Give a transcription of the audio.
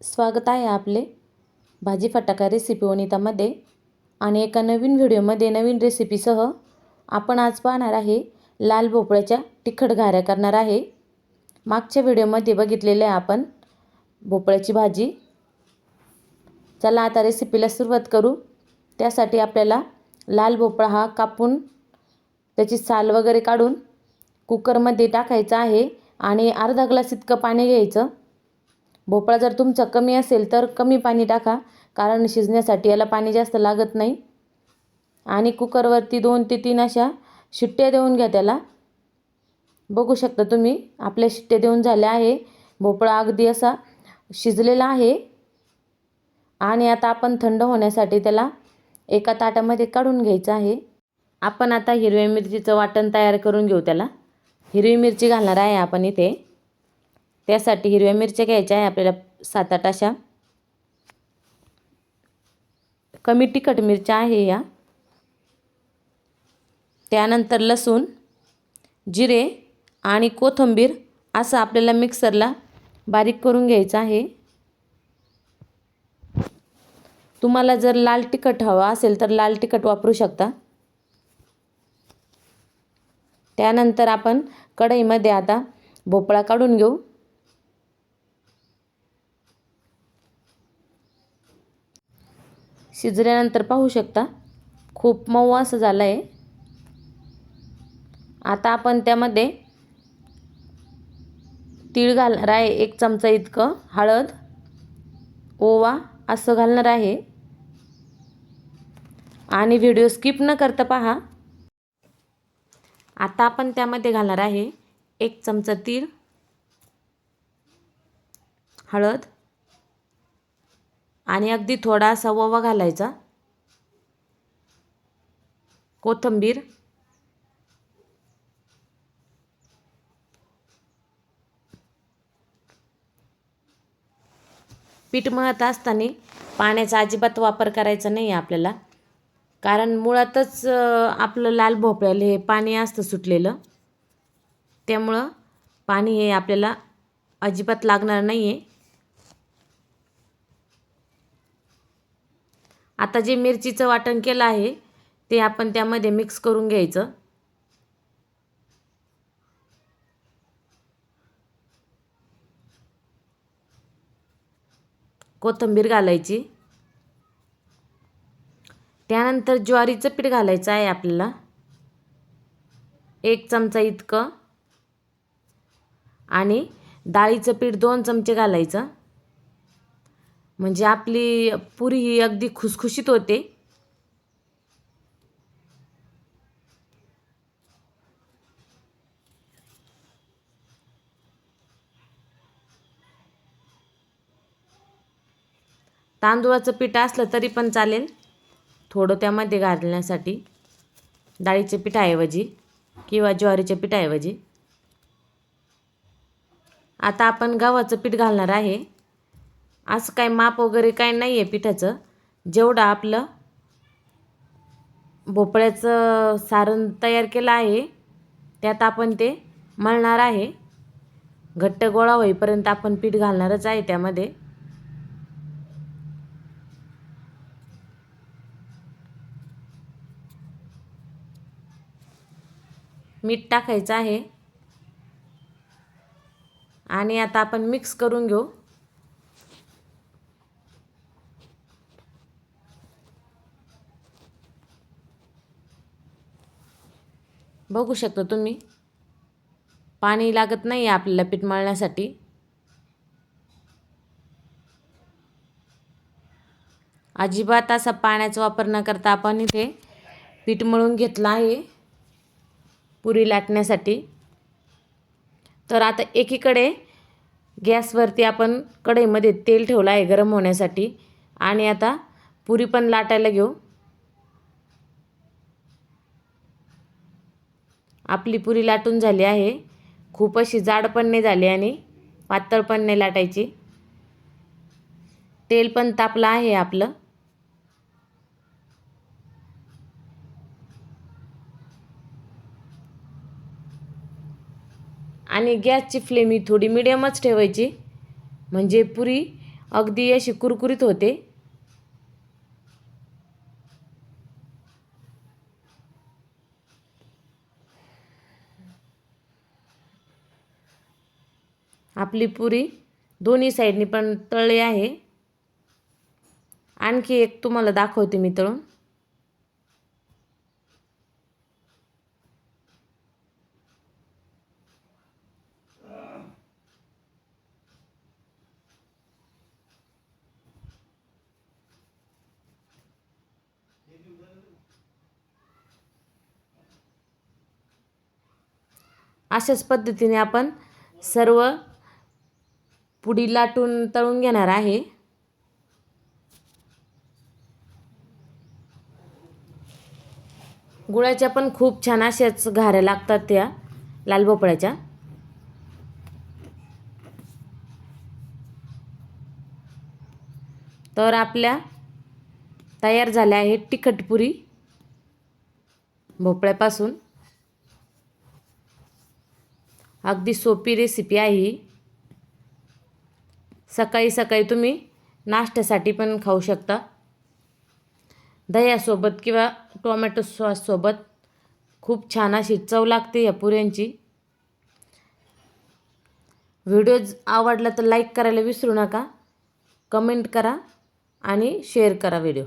स्वागत आहे आपले भाजी फटाका रेसिपी वनितामध्ये. आणि एका नवीन व्हिडिओमध्ये नवीन रेसिपीसह आपण आज पाहणार आहे लाल भोपळ्याच्या तिखट घाऱ्या करणार आहे. मागच्या व्हिडिओमध्ये बघितलेले आहे आपण भोपळ्याची भाजी. चला आता रेसिपीला सुरुवात करू. त्यासाठी आपल्याला लाल भोपळा हा कापून त्याची साल वगैरे काढून कुकरमध्ये टाकायचा आहे. आणि अर्धा ग्लास इतकं पाणी घ्यायचं. भोपळा जर तुमचा कमी असेल तर कमी पाणी टाका कारण शिजण्यासाठी याला पाणी जास्त लागत नाही. आणि कुकरवरती दोन ते तीन अशा शिट्ट्या देऊन घ्या त्याला. बघू शकता तुम्ही आपल्या शिट्ट्या देऊन झाल्या आहे. भोपळा अगदी असा शिजलेला आहे. आणि आता आपण थंड होण्यासाठी त्याला एका ताटामध्ये काढून घ्यायचं आहे. आपण आता हिरव्या मिरचीचं वाटण तयार करून घेऊ त्याला. हिरवी मिरची घालणार आहे आपण इथे. त्यासाठी हिरव्या मिरच्या घ्यायच्या आहे आपल्याला सात आठ अशा. कमी तिखट मिरच्या आहे या. त्यानंतर लसूण जिरे आणि कोथिंबीर असं आपल्याला मिक्सरला बारीक करून घ्यायचं आहे. तुम्हाला जर लाल तिखट हवा असेल तर लाल तिखट वापरू शकता. त्यानंतर आपण कढईमध्ये आता भोपळा काढून घेऊ. शिजल्यानंतर पाहू शकता. खूप मऊ असं झालं आहे आता आपण त्यामध्ये तीळ घालणार आहे. एक चमचा इतकं हळद ओवा असं घालणार आहे. आणि व्हिडिओ स्किप न करता पहा. आता आपण त्यामध्ये घालणार आहे एक चमचा तीळ हळद आणि अगदी थोडासा ओवा घालायचा. कोथिंबीर. पीठ मळत असताना पाण्याचा अजिबात वापर करायचा नाही आहे आपल्याला. कारण मुळातच आपलं लाल भोपळ्याला हे पाणी असतं सुटलेलं. त्यामुळं पाणी हे आपल्याला अजिबात लागणार नाही आहे आता जे मिरचीचं वाटण केलं आहे ते आपण त्यामध्ये मिक्स करून घ्यायचं. कोथिंबीर घालायची. त्यानंतर ज्वारीचं पीठ घालायचं आहे आपल्याला. एक चमचा इतकं. आणि डाळीचं पीठ दोन चमचे घालायचं. म्हणजे आपली पुरी ही अगदी खुसखुशीत होते. तांदूळाचं पीठ असलं तरी पण चालेल. थोडं त्यामध्ये घालण्यासाठी डाळीचे पिठाऐवजी किंवा ज्वारीच्या पिठाऐवजी. आता आपण गव्हाचं पीठ घालणार आहे. असं काय माप वगैरे काय नाही आहे पिठाचं. जेवढं आपलं भोपळ्याचं सारण तयार केलं आहे त्यात आपण ते मळणार आहे. घट्ट गोळा होईपर्यंत आपण पीठ घालणारच आहे त्यामध्ये. मीठ टाकायचं आहे. आणि आता आपण मिक्स करून घेऊ. बघू शकता तुम्ही. पाणी लागत नाही आहे आपल्याला पीठ मळण्यासाठी. अजिबात असा पाण्याचा वापर न करता आपण इथे पीठ मळून घेतलं आहे. पुरी लाटण्यासाठी. तर आता एकीकडे गॅसवरती आपण कढईमध्ये तेल ठेवलं आहे गरम होण्यासाठी. आणि आता पुरी पण लाटायला घेऊ. आपली पुरी लाटून झाली आहे. खूप अशी जाड पण नाही झाली आणि पातळ पण नाही लाटायची. तेल पण तापलं आहे आपलं. आणि गॅसची फ्लेम ही थोडी मिडियमच ठेवायची. म्हणजे पुरी अगदी अशी कुरकुरीत होते. आपली पुरी. दोन्ही साईडनी पण तळली आहे. आणखी एक तुम्हाला दाखवते मी तळून. अशाच पद्धतीने आपण सर्व पुडी लाटून तळून घेणार आहे. गुळाच्या पण खूप छान अशाच घाऱ्या लागतात त्या लाल भोपळ्याच्या. तर आपल्या तयार झाल्या आहेत तिखटपुरी भोपळ्यापासून. अगदी सोपी रेसिपी आहे ही. सकाळी सकाळी तुम्ही नाश्त्यासाठी पण खाऊ शकता. दह्यासोबत किंवा टोमॅटो सॉससोबत. खूप छान अशी चव लागते या पुऱ्यांची. व्हिडिओ आवडला तर लाईक करायला विसरू नका. कमेंट करा आणि शेअर करा व्हिडिओ.